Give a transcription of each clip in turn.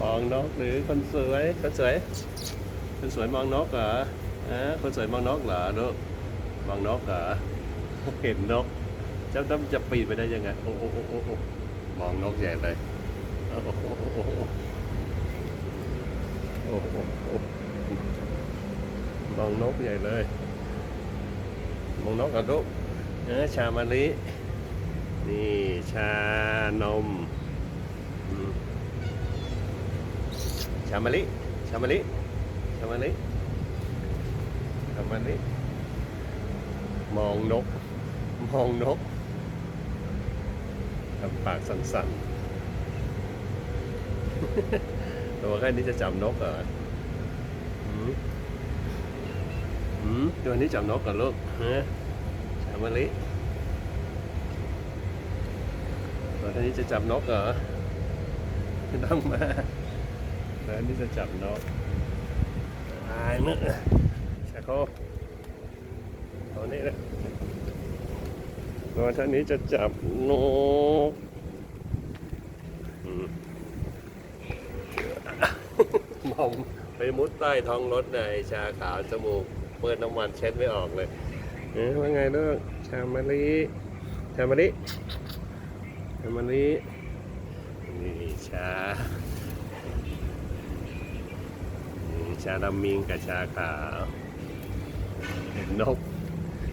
มองนกหรือคนสวยคนสวยคนสวยมองนกเหรออ่คนสวยมองนกเหรอลูกมองนกเหรอเห็นนกเจ้าต้องจะปีนไปได้ยังไงโอ้โอ้โอ้โอ้มองนกใหญ่เลยโอ้โอ้โอ้มองนกใหญ่เลยมองนกกระดุกเออชามาลินี่ชานม ชามะลิชามะลิชามะลิชามะลิมองนก มองนกทำปากสั่นๆ ตัวแค่นี้จะจับนกเหรอหืมหืมตัวนี้จับนกกับลูกฮะชามะลิตัวนี้จะจับนกเหรอ ต้องมาตัวนี้จะจับนกตายมึกชาโคตัวนี้นะตัวท่านนี้จะจับนกมองไปมุดใต้ท้องรถในชาขาวจมูก เปิดน้ำมันเช็ดไม่ออกเลยเอ๊ะว่าไงเรื่องชามะลิชามะลิชามะลิ นี่ชาชาดำมิงกับชาขาวเห็นนก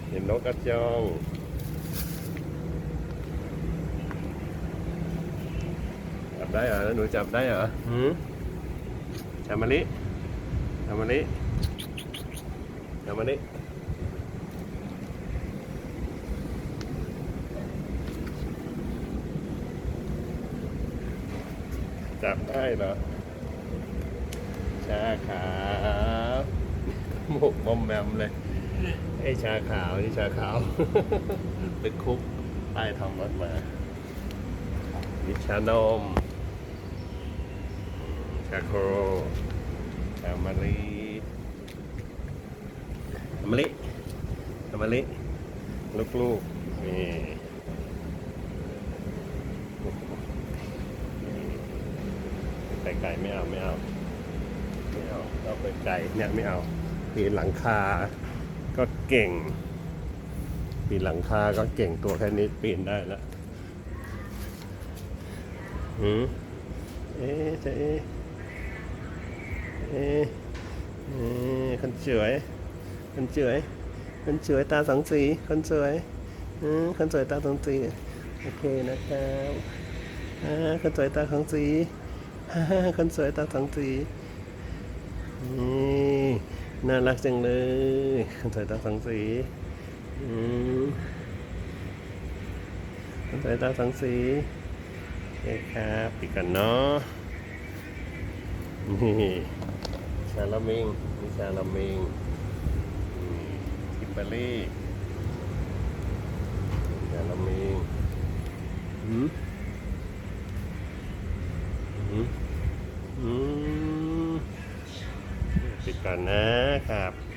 เห็นนกกระจองจับได้เหรอหนูจับได้เหรอหืมชามะลิชามะลิชามะลิ จับได้เหรอชาขาวหมกบอมแบมเลย ไอ้ชาขาวนี่ชาขาวเป็นคุกใต้ท้องรถมานี่ชานม ชาโครชามะลิมะลิมะลิลูกๆนี่ ไก่ไก่ไม่เอาไม่เอาไม่เอาเอาไปไก่เนี่ยไม่เอาปีนหลังคา ก็เก่ง ปีนหลังคาก็เก่งตัวแค่นี้ปีนได้แล้วหืมเอ๊ะจะเอ๊ะเอ๊ะเอ๊ะคนสวยคนสวยคนสวยตาสองสีคนสวยอืมคนสวยตาสองสีโอเคนะครับอ่าคนสวยตาสองสี คนสวยตาสองสีนี่น่ารักจังเลยคนสวยตาสองสีอืมคนสวยตาสองสีโอเคครับปิดกันเนาะนี่ชาลามิงนี่ชาลามิงนี่ทิมเบอรี่ชาลามิงอืม อืมปิดก่อนนะครับ